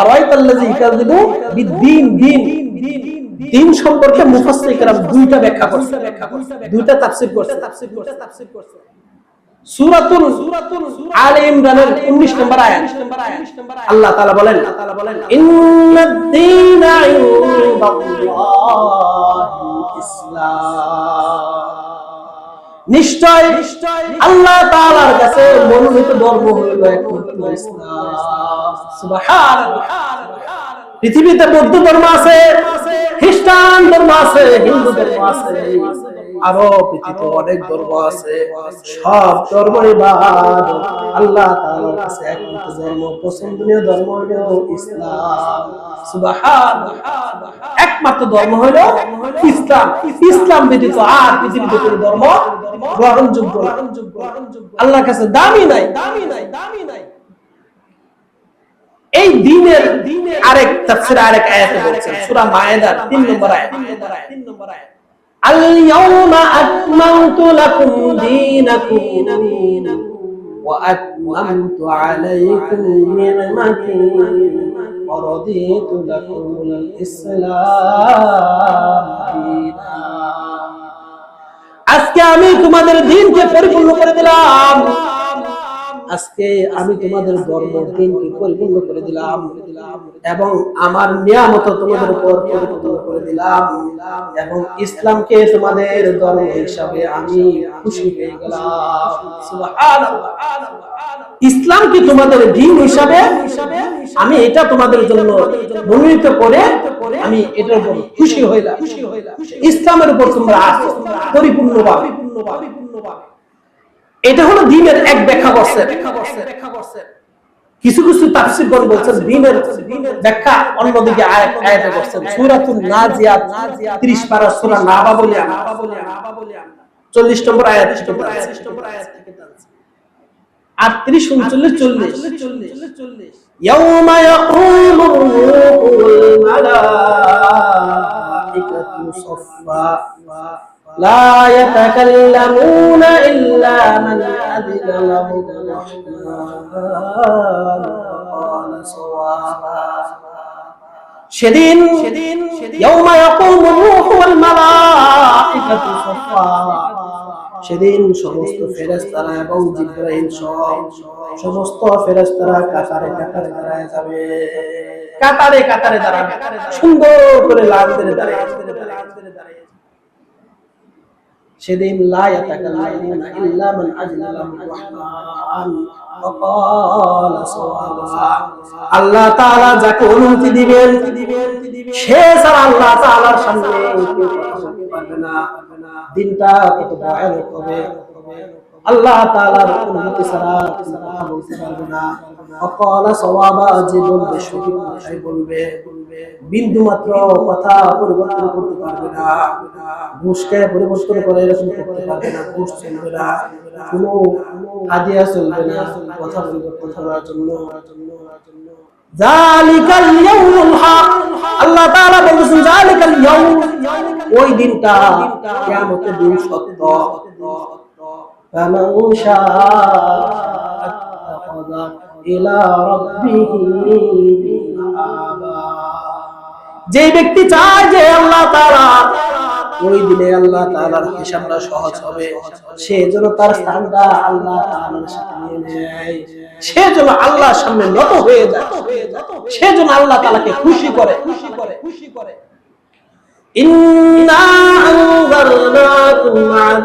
আর দিন। সম্পর্কে মুফাসসিররাম দুইটা ব্যাখ্যা করছে। দুইটা তাফসীর করছে। সূরাতুল আলে ইমরানের 19 নম্বর আয়াত। আল্লাহ তাআলা বলেন ইন্নাদ দীনা ইনদাল্লাহি ইসলাম। নিশ্চয় আল্লাহ তাআলার কাছে মনোনীত ধর্ম হলো একমাত্র ইসলাম। সুবহানাল্লাহ। পৃথিবীতে বৌদ্ধ ধর্ম আছে, খ্রিস্টান ধর্ম আছে, হিন্দু ধর্ম আছে। আরও পৃথিবীতে অনেক ধর্ম আছে। সব ধর্মই বাদ আল্লাহ ধর্ম, পছন্দনীয় ধর্ম ইসলাম। একমাত্র ধর্ম ইসলাম। ইসলাম ব্যতীত আর পৃথিবীতে ধর্ম গ্রহণযোগ্য কাছে দামি নাই দামি নাই। দামি নাই এই দিনের আরেক আরেক আয়াতে বলছেন, সূরা মায়েদার 3 নম্বর আয়াত 3 নম্বর আয়াত। اليوم أكملت لكم دينكم وأتممت عليكم نعمتي ورضيت لكم الإسلام دينا আজকে আমি তোমাদের দিনকে পরিপূর্ণ করে দিলাম আজকে আমি তোমাদের ধর্ম দিনকে পরিপূর্ণ করে দিলাম এবং আমার নিয়ামত তোমাদের উপর পরিপূর্ণ করে দিলাম এবং ইসলামকে তোমাদের ধর্ম হিসাবে আমি খুশি হয়ে গেলাম। ইসলামকে তোমাদের দিন হিসাবে আমি এটা তোমাদের জন্য মনোনীত করে আমি এটার উপর খুশি হইলাম ইসলামের উপর তোমরা আসো পরিপূর্ণভাবে। এটা হলো দিনের এক ব্যাখ্যা করছে কিছু কিছু তাফসীর করে বলছেন দিনের ব্যাখ্যা অন্যদিকে আয়াত আয়াতে করছেন সূরাতুন নাজিয়াত 30 পারা সূরা নাবা বলে আমরা 40 নম্বর আয়াত থেকে আর 30 39 40 يوم يقوم الروح والملائكة صفا لا يتكلمون إلا من أذن له الرحمن وقال صوابا সেদিন সেদিন يوم يقوم الروح والملائكة صفا সেদিন সমস্ত ফেরেশতারা এবং জিবরাইল সহ সমস্ত ফেরেশতারা কাতারে কাতারে দাঁড়ায় যাবে কাতারে কাতারে দাঁড়াবে সুন্দর করে লাল করে দাঁড়ায় সেদিন আল্লাহ তাআলা যাকে অনুমতি দিবেন, সে ছাড়া আল্লাহ তাআলার সামনে দিনটা কত ভয়ানক হবে। আল্লাহ তাআলার অনুমতি ছাড়া কথা বলতে পারবে না। ওয়াকালা সাওয়াবা যে বলবে, সঠিক বলবে। বিন্দু মাত্র কথা পরিবর্তন করতে পারবে না। পরিবর্তন করে এরকম করতে পারবে না ঘুষ চলবে না, কোনো হাদিয়া চলবে না, কথা পরিবর্তন করার জন্য। আল্লাহ ওই দিনটা যে ব্যক্তি চায় যে আল্লাহ তাআলা ওই দিনে আল্লাহ তাআলার হিসাবটা সহজ হবে। সে যেন তার স্থানটা আল্লাহ তাআলার সাথে নিয়ে নেয়। সে যেন আল্লাহর সামনে নত হয়ে যায়। সে যেন আল্লাহ তাআলাকে খুশি করে। খুশি করে খুশি করে ইন্না আযাবান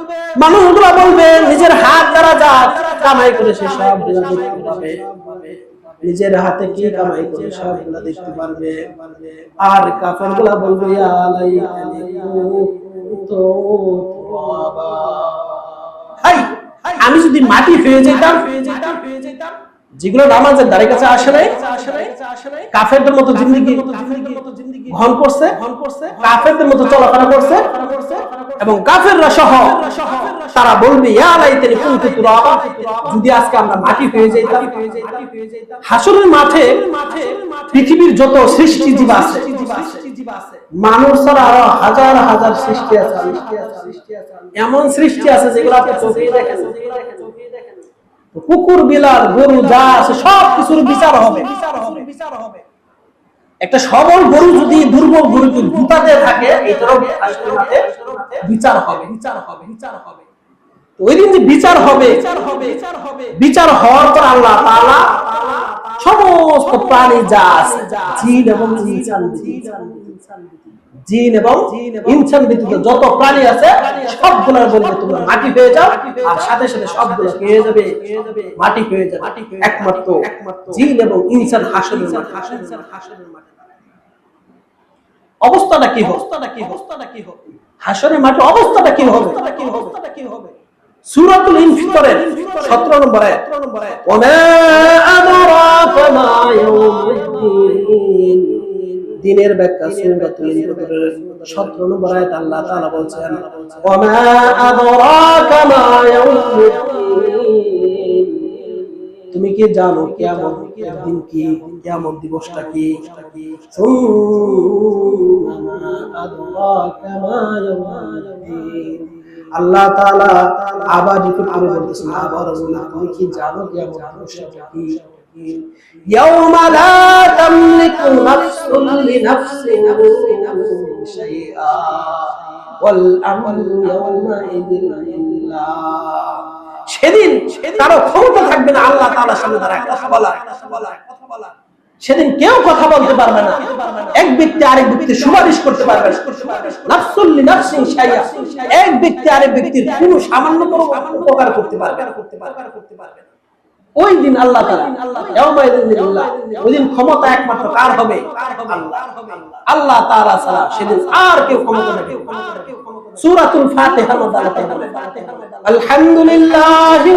মানুষগুলো বলবে, নিজের হাত দ্বারা যা কামাই করে সে সব দেখতে পাবে। নিজের হাতে কি কামাই করে সবগুলো দেখতে পারবে। আর কাফেরগুলা বলবে আমি যদি মাটি হয়ে যেতাম, যেগুলো নামাজের দ্বারে কাছে আসে নাই, কাফেরদের মতো জিন্দিগি গ্রহণ করছে, কাফেরদের মতো চলাফেরা করছে, এবং কাফেররা সহ তারা বলবে যদি আজকে আমরা মাটি হয়ে যাইতাম, হাসরের মাঠে পৃথিবীর যত সৃষ্টি জীব আছে, মানুষ ছাড়া আরও হাজার হাজার সৃষ্টি আছে। এমন সৃষ্টি আছে যেগুলো আপনি চোখে দেখেন কুকুর, বিলাল, গরু যা আছে সব কিছুর বিচার হবে। একটা সবল গরু যদি দুর্বল গরুকে জুতাতে থাকে বিচার হবে বিচার হবে বিচার হবে। ওই দিন যে বিচার হবে বিচার হওয়ার পর আল্লাহ তাআলা সমস্ত প্রাণী যা আছে জিন এবং ইনসান জিন এবং ইনসান ব্যতীত যত প্রাণী আছে সবগুলোর বলবে তোমরা মাটি হয়ে যাও আর সাথে সাথে সবগুলো পেয়ে যাবে মাটি হয়ে যাবে। একমাত্র জিন এবং ইনসান হাসরের মাঠে। অবস্থাটা কি হবে? অবস্থাটা কি অবস্থাটা কি হবে? হাসরের মাঠে অবস্থাটা কি হবে? অবস্থাটা কি হবে? সূরাতুল ইনফিতরের 17 নম্বর আয়াত ওমা আদরাকা মা দিনের ব্যাখ্যা সূরাতুল ইনফিতরের 17 নম্বর আয়াত আল্লাহ তাআলা বলছেন, ওমা আদরাকা মা তুমি কি জানো কিয়ামত দিন কি? কিয়ামত দিবসটা কি? আল্লাহ তাআলা আবার রিপিট করে বলতেছেন আবার বলে তুমি কি জানো কিয়ামত দিবসটা কি يوم لا تملك نفس لنفس شيئا والأمر يومئذ لله সেদিন কারো ক্ষমতা থাকবে না আল্লাহ তাআলার সামনে দাঁড়ায় কথা বলা সেদিন কেউ কথা বলতে পারবে না। এক ব্যক্তি আরেক ব্যক্তির সুপারিশ করতে পারবে এক ব্যক্তি আরেক ব্যক্তির কোনো সামান্যতম উপকার করতে পারবে ওই দিন আল্লাহ ওই দিন ক্ষমতা একমাত্র কার হবে? আল্লাহ। তাআলা ছাড়া সেদিন আর কেউ ক্ষমতা সূরাতুল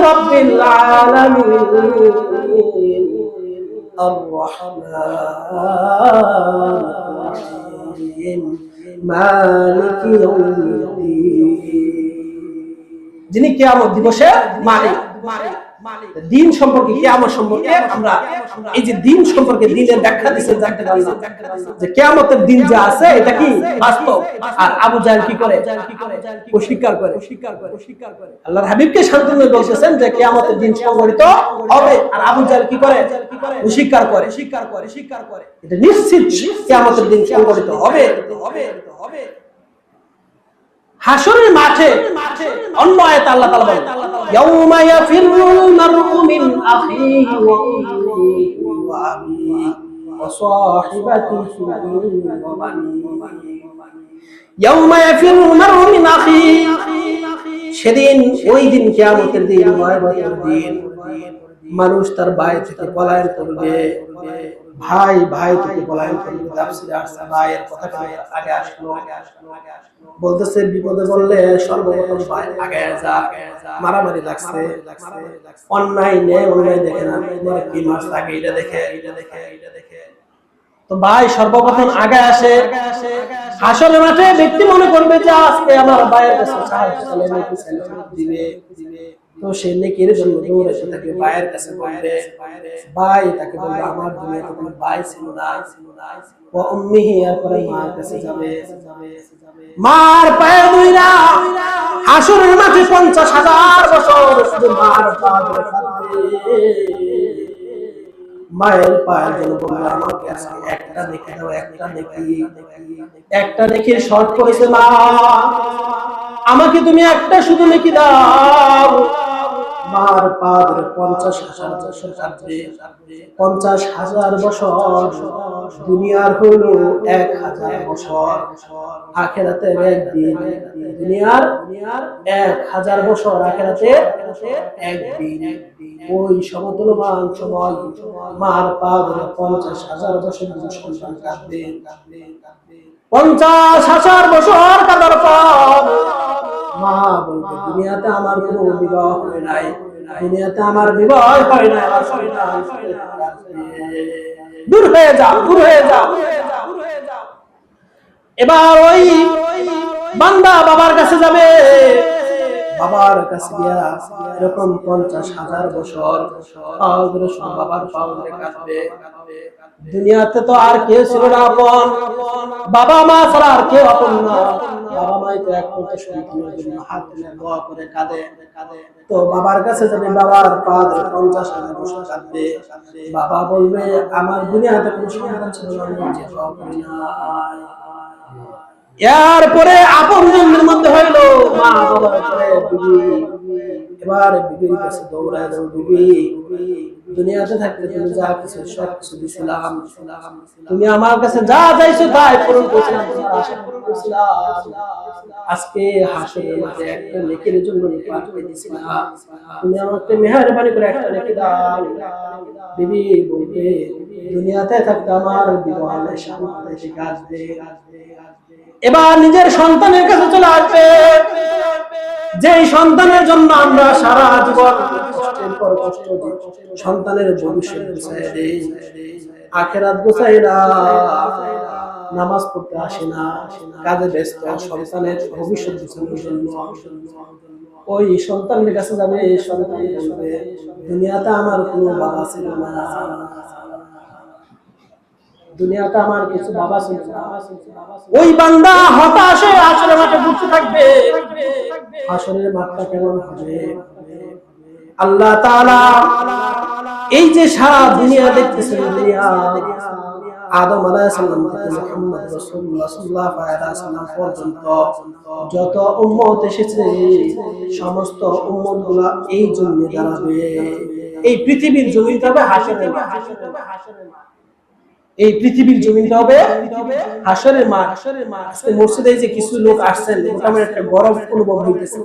রাব্বিল আলামিন। الرحمن مالك يوم الدين যিনি কিয়ামত দিবসের মালিক দিন সম্পর্কে কিয়ামত সম্পর্কে আমরা এই যে দিন সম্পর্কে দিনের ব্যাখ্যা দিচ্ছেন যে কিয়ামতের দিন যা আছে এটা কি বাস্তব? আর আবু জাহেল কি করে? করে? করে? করে। আল্লাহর হাবিবকে শান্তনু বলতেছেন যে কিয়ামতের দিন সংঘটিত হবে। আর আবু জাহেল কি করে? অস্বীকার করে। স্বীকার করে। স্বীকার করে এটা নিশ্চিত কিয়ামতের দিন সংঘটিত হবে। হবে হবে। হাসরের মাঠে অন্য আয়াত আল্লাহ তাআলা বলেন, ইয়াউমা ইয়াফিরুল মারউ মিন আখিহি সেদিন ওই দিন কিয়ামতের দিন মানুষ তার ভাই থেকে পলায়ন করবে। ভাই ভাই থেকে পলায়ন করবে তাফসিরে আসছে, ভাইয়ের কথা আগে আসলো? বলতেছে, বিপদে বললে সর্বপ্রথম ভাই আগে যা, মারামারি লাগছে। অন্যায় নেই অন্যায় দেখে না তোমার কি মাস লাগে এটা দেখে। এটা দেখে এটা দেখে তো ভাই, সর্বপ্রথম আগে আসে। আসলে মাঠে ব্যক্তি মনে করবে যে আজকে আমার ভাইয়ের কাছে সাহায্য নাকি দিবে। তো সে নেকির জন্য দৌড়াতে থাকে ভাইয়ের কাছে বলবে, ভাই, তাকে বলবে, আমার দুনিয়াতে কোনো ভাই ছিল না। ও উম্মিহি মার কাছে যাবে। মার পায়ে দুইরা হাজার বছর শুধু মার মায়ের পায়ের জন্য আমাকে একটা দেখে দাও, একটা দেখি একটা দেখির শর্ট করেছে মা, আমাকে তুমি একটা শুধু নেকি দাও। মার পা পঞ্চাশ হাজার বছর কাটবে। পঞ্চাশ হাজার বছর দুনিয়ার হলো এক হাজার বছর। আখেরাতে একদিন দুনিয়ার এক হাজার বছর আখেরাতে একদিন ওই সমতুলমান সময় মার পঞ্চাশ হাজার বছর সন্তান পঞ্চাশ হাজার বছর পর মা বলবে, দুনিয়াতে আমার কোনো বিবাহ হয় নাই। আমার বিবাহ হয় না দূর হয়ে যাও দূর হয়ে যাও এবার ওই বান্দা বাবার কাছে যাবে। বাবার কাছে গিয়া এরকম পঞ্চাশ হাজার বছর বাবার পাওয়া কাঁদবে দুনিয়াতে তো আর কেউ ছিল না আপন বাবা মা ছাড়া আর কেউ আপন না। বাবা মাই তো একমাত্র সন্তানের জন্য হাত তুলে দোয়া করে কাঁদে। তো বাবার কাছে যাবে বাবার পা ধরে পঞ্চাশ হাজার বছর কাঁদবে, বাবা বলবে, আমার দুনিয়াতে কোনো সন্তান ছিল না, আমি এরপরে আপন জন্মের মধ্যে হইল মা এবার বিবির কাছে দৌড়ায় দাও বিবি, দুনিয়াতে থাকতে তুমি যা কিছু, সব কিছু দিছিলাম। তুমি আমার কাছে যা চাইছো তাই পূরণ করছিলাম আজকে হাসরের মাঝে একটা নেকির জন্য পাঠিয়ে দিছিলাম। তুমি আমাকে মেহরবানি করে একটা নেকি দাও। বিবি বলবে, দুনিয়াতে থাকতে আমার বিবাহ সামনে গাছ দে। এবার নিজের সন্তানের কাছে চলে আসবে। যে সন্তানের জন্য আমরা সারা জীবন সন্তানের ভবিষ্যৎ আখেরাত নামাজ পড়তে আসে না, কাজে ব্যস্ত, সন্তানের ভবিষ্যৎ জন্য। ওই সন্তানের কাছে যাবে সন্তান দুনিয়াতে আমার কোনো ছিল না। দুনিয়াতে আমার কিছু বাবা ছিল ওই বান্দা হতাশে আসলে মাঠে ঘুরতে থাকবে। আসলের মাঠটা কেমন হবে? আল্লাহ তাআলা এই যে সারা দুনিয়া দেখতেছেন দুনিয়া আদম আলাইহিস সালাম থেকে মুহাম্মদ রাসূলুল্লাহ সাল্লাল্লাহু আলাইহি পর্যন্ত যত উম্মত এসেছে সমস্ত উম্মতগুলো এই জন্য দাঁড়াবে। এই পৃথিবীর হবে হাসরের মাঠ। এই পৃথিবীর জমিনটা হবে হাসরের মাঠ। আজকে মসজিদে যে কিছু লোক আসছেন, মোটামুটি একটা গরম অনুভব হইতেছে।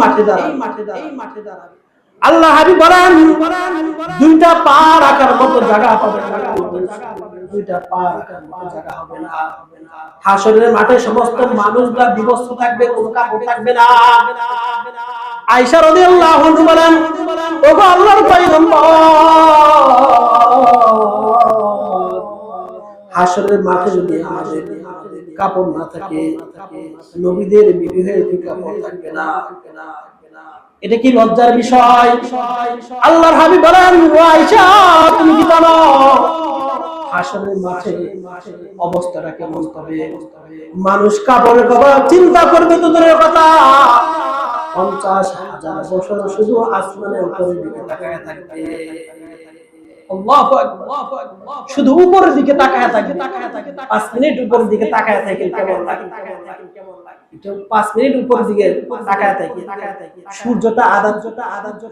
মাঠে মাঠে মাঠে আল্লাহ দুইটা পা রাখার মতো জায়গা পাবে হাসরের মাঠে সমস্ত মানুষরা বিবস্ত্র থাকবে থাকবে না। আয়েশা রাদিয়াল্লাহু আনহা বলেন আল্লাহর হাসরের মাঠে যদি আমাদের কাপড় না থাকে, নবীদের বিবি কি কাপড় থাকবে না, এটা কি লজ্জার বিষয়? আল্লাহর হাবিব বলেন আয়েশা, তুমি কি জানো? হাসরের মাঠে অবস্থাটা কেমন হবে মানুষ কাপড়ের কথা চিন্তা করবে তো দূরের কথা। পঞ্চাশ হাজার বছর শুধু আসমানের উপরের দিকে তাকায় থাকবে। শুধু উপরের দিকে তাকায় থাকে তাকায় থাকে পাঁচ মিনিট উপরের দিকে তাকায় থাকে কেমন লাগে? পাঁচ মিনিট উপরের দিকে তাকায় থাকে সূর্যটা আদার্যটা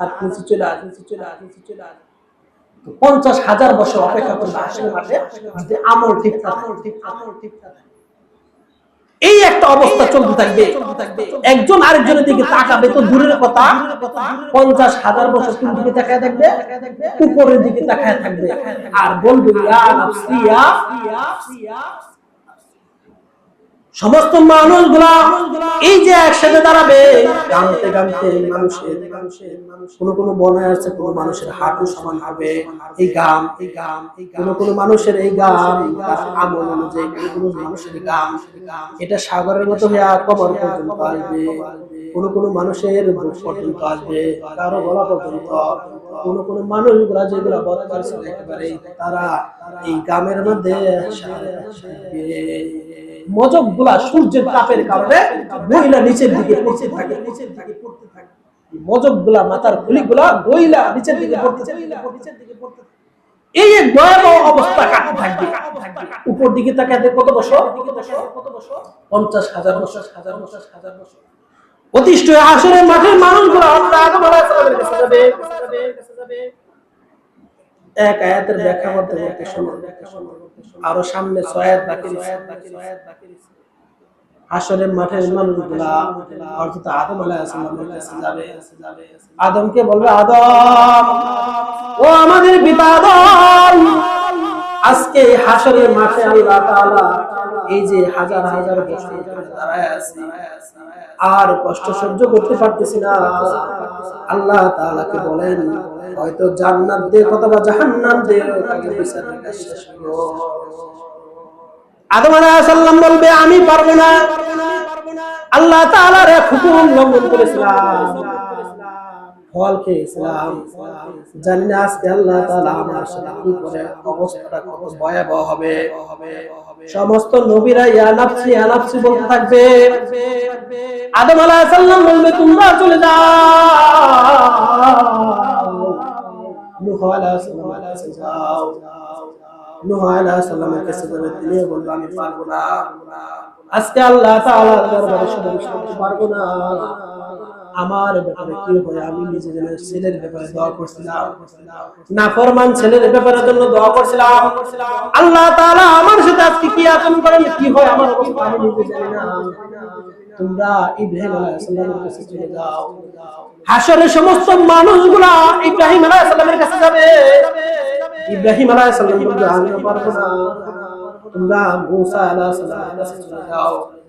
আর নিচে চলে আসে চলে আসে চলে আসে পঞ্চাশ হাজার বছর অপেক্ষা করবে আসলে মাঠে আমল ঠিক আমল ঠিক আমল ঠিক এই একটা অবস্থা চলতে থাকবে। একজন আরেকজনের দিকে তাকাবে তো দূরের কথা। পঞ্চাশ হাজার বছর কোন দিকে তাকায় থাকবে? উপরের দিকে তাকায় থাকবে। আর বলবে ইয়া নাফসি, ইয়া সমস্ত মানুষগুলা এই যে একসাথে দাঁড়াবে গামতে গামতে মানুষের কোন কোন বনে আছে, কোন মানুষের হাঁটু সমান হবে। এই গাম এই গাম কোন কোন মানুষের এই গাম আমল অনুযায়ী কোন মানুষের গাম এটা সাগরের মতো হয়ে কবর পর্যন্ত আসবে। কোন কোন মানুষের বুক পর্যন্ত আসবে, কারও গলা পর্যন্ত। কোন কোন মানুষগুলা যেগুলা বধ করেছিল একেবারে তারা এই গামের মধ্যে মজকগুলা সূর্যের তাপের কারণে মহিলা নিচের দিকে পড়তে থাকে। নিচের দিকে পড়তে থাকে মজকগুলা মাথার খুলি গুলা মহিলা নিচের দিকে পড়তে নিচের দিকে পড়তে এই অবস্থা উপর দিকে তাকাতে কত বছর? পঞ্চাশ হাজার বছর। হাজার বছর হাজার বছর অতিষ্ঠ আসলে মাঠের মানুষগুলো কাছে যাবে। এক আয়াতের ব্যাখ্যা করতে করতে শোনো আরও সামনে ছয় আয়াত বাকি। হাসরের মাঠের মানুষগুলা অর্থাৎ আদম আলাইহিস সালামের কাছে যাবে। আদমকে বলবে আদম ও আমাদের পিতা আদম আজকে হাসরের মাঠে আল্লাহ তাআলা এই যে হাজার হাজার বছর দাঁড়ায় আছি, আর কষ্ট সহ্য করতে পারতেছি না। আল্লাহ তাআলাকে বলেন, হয়তো জান্নাত দে অথবা জাহান্নাম দে, তাকে বিচারের কাজ শেষ করো। আদম আলাইহিস সালাম বলবে, আমি পারব না। আল্লাহ তাআলার হুকুম লঙ্ঘন করেছিলাম। ফল খেয়েছিলাম জানি না আজকে আল্লাহ তাআলা আমার সাথে কি করে, অবস্থাটা কত ভয়াবহ হবে। সমস্ত নবীরা ইয়া নাফসি বলতে থাকবে, আদম আলাইহিস সালাম বলবে, তোমরা চলে যাও। নূহ আলাইহিস যাও। নূহ আলাইহিস সালামের কাছে যাবে, তিনি বলবে, আমি পারব না। আজকে আল্লাহ তাআলার দরবারে করতে পারব না। আমার ব্যাপারে কি হয়? আমি নিজে যেন ছেলের ব্যাপারে দোয়া করছিলাম। না ফরমান ছেলের ব্যাপারে জন্য দোয়া করছিলাম। আল্লাহ তাআলা আমার সাথে আজকে কি আচরণ করেন, কি হয় আমার অবস্থা আমি নিজে জানি না। তোমরা ইব্রাহিম আলাইহিস সালামের কাছে চলে যাও। হাসরের সমস্ত মানুষগুলা ইব্রাহিম আলাইহিস সালামের কাছে যাবে। ইব্রাহিম আলাইহিস সালাম বলবে, আমি পারব না। তোমরা মুসা আলাইহিস সালামের কাছে চলে যাও।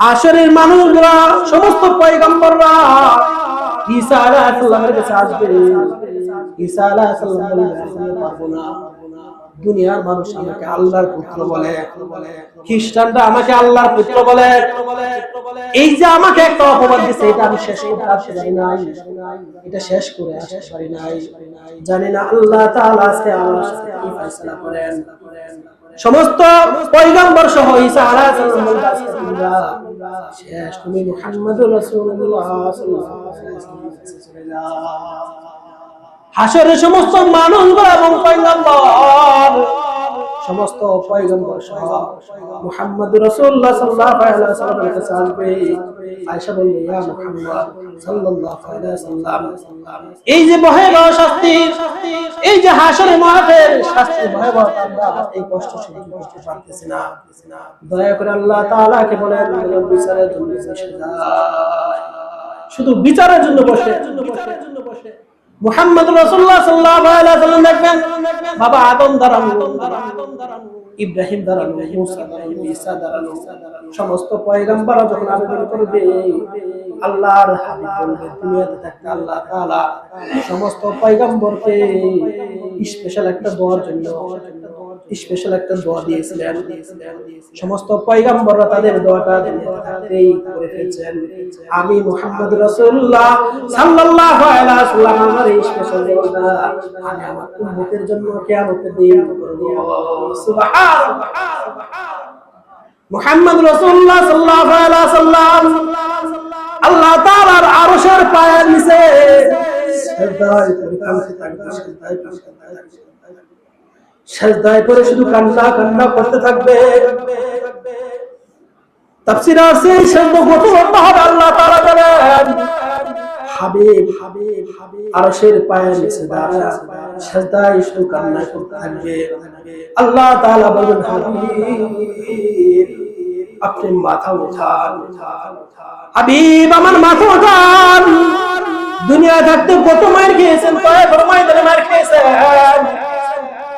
আসরের মানুষরা, সমস্ত পয়গম্বররা ঈসা আলাইহিস সালামের কাছে আসবে। ঈসা আলাইহিস সালাম পারব না দুনিয়ার মানুষ আমাকে আল্লাহর পুত্র বলে, খ্রিস্টানরা আমাকে আল্লাহর পুত্র বলে। এই যে আমাকে একটা অপবাদ দিছে এটা আমি শেষ করতে আসতে পারি নাই। এটা শেষ করে আসতে পারি নাই। জানি না আল্লাহ তাআলা আজকে আমার সাথে কি ফয়সালা করেন। সমস্ত পয়গম্বর সহ ঈসা আলাইহিস তোমরা শেষ তুমি মুহাম্মদুর রাসূলুল্লাহ সাল্লাল্লাহু আলাইহি ওয়াসাল্লামের কাছে চলে যাও হাসরের সমস্ত মানুষগুলো এবং পয়গম্বর, সমস্ত পয়গম্বর সহ মুহাম্মদ রাসূলুল্লাহ সাল্লাল্লাহু আলাইহি ওয়াসাল্লামের কাছে আসবে। আয়েশা বলবে ইয়া এই যে ভয়াবহ শাস্তি, এই যে হাসরে মাঠের শাস্তি ভয়াবহ এই কষ্ট সহ্য করতে পারতেছি না? দয়া করে আল্লাহ তাআলাকে বলেন বিচারের জন্য শুধু বিচারের জন্য বসে। মুহাম্মদ রাসূলুল্লাহ সাল্লাল্লাহু আলাইহি ওয়াসাল্লাম দেখবেন, বাবা আদম দাঁড়ানো ইব্রাহিম দাঁড়ানো মুসা দাঁড়ানো ঈসা দাঁড়ানো সমস্ত পয়গম্বররা যখন আবেদন করবে আল্লাহর হাবিব বলবে দুনিয়াতে থাকতে আল্লাহ তাআলা সমস্ত পয়গম্বরকে স্পেশাল একটা দোয়ার জন্য স্পেশাল একটা দোয়া দিয়েছিলেন। সমস্ত পয়গম্বররা তাদের দোয়াটা থাকতেই করে ফেলছেন। আমি মুহাম্মদ রাসূলুল্লাহ সাল্লাল্লাহু আলাইহি ওয়াসাল্লাম, আমার এই স্পেশাল দোয়াটা আমি আমার উম্মতের জন্য কিয়ামতের দিন করব সুবহানাল্লাহ। মুহাম্মদ রাসূলুল্লাহ সাল্লাল্লাহু আলাইহি ওয়াসাল্লাম, আল্লাহ তাআলার আরশের পায়ের নিচে সেজদায় করে কাঁদতে থাকবে। সেজদায় করে শুধু কান্না কান্না করতে থাকবে। তাফসীর আছে সেজদা কত হবে আল্লাহ তাআলা বলেন, হাবিব হাবিব আরশের পায়ের নিচে সেজদায় শুধু কান্না করতে থাকবে। আল্লাহ তাআলা বলেন, হাবিব, আপনি মাথা উঠান। হাবিব, আমার মাথা উঠান। দুনিয়া থাকতে কত মায়ের খেয়েছেন, কয় বড় মায়ের মায়ের খেয়েছেন?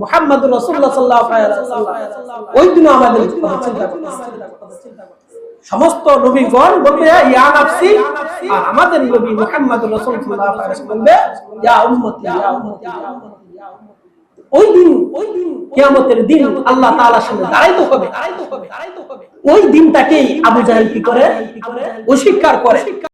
মুহাম্মদ রাসূলুল্লাহ আলাইহি ওয়াসাল্লাম। ওই দিন আমাদের চিন্তা সমস্ত নবীগণ বলবে, ইয়া নাফসি, আর আমাদের নবী মুহাম্মদ রাসূল সাল্লাল্লাহু আলাইহি ওয়াসাল্লাম বলবে, ইয়া উম্মতি ওই দিন ওই দিন কিয়ামতের দিন আল্লাহ সামনে হবে হবে ওই দিনটাকেই আবু জাহেল কি করে? অস্বীকার করে।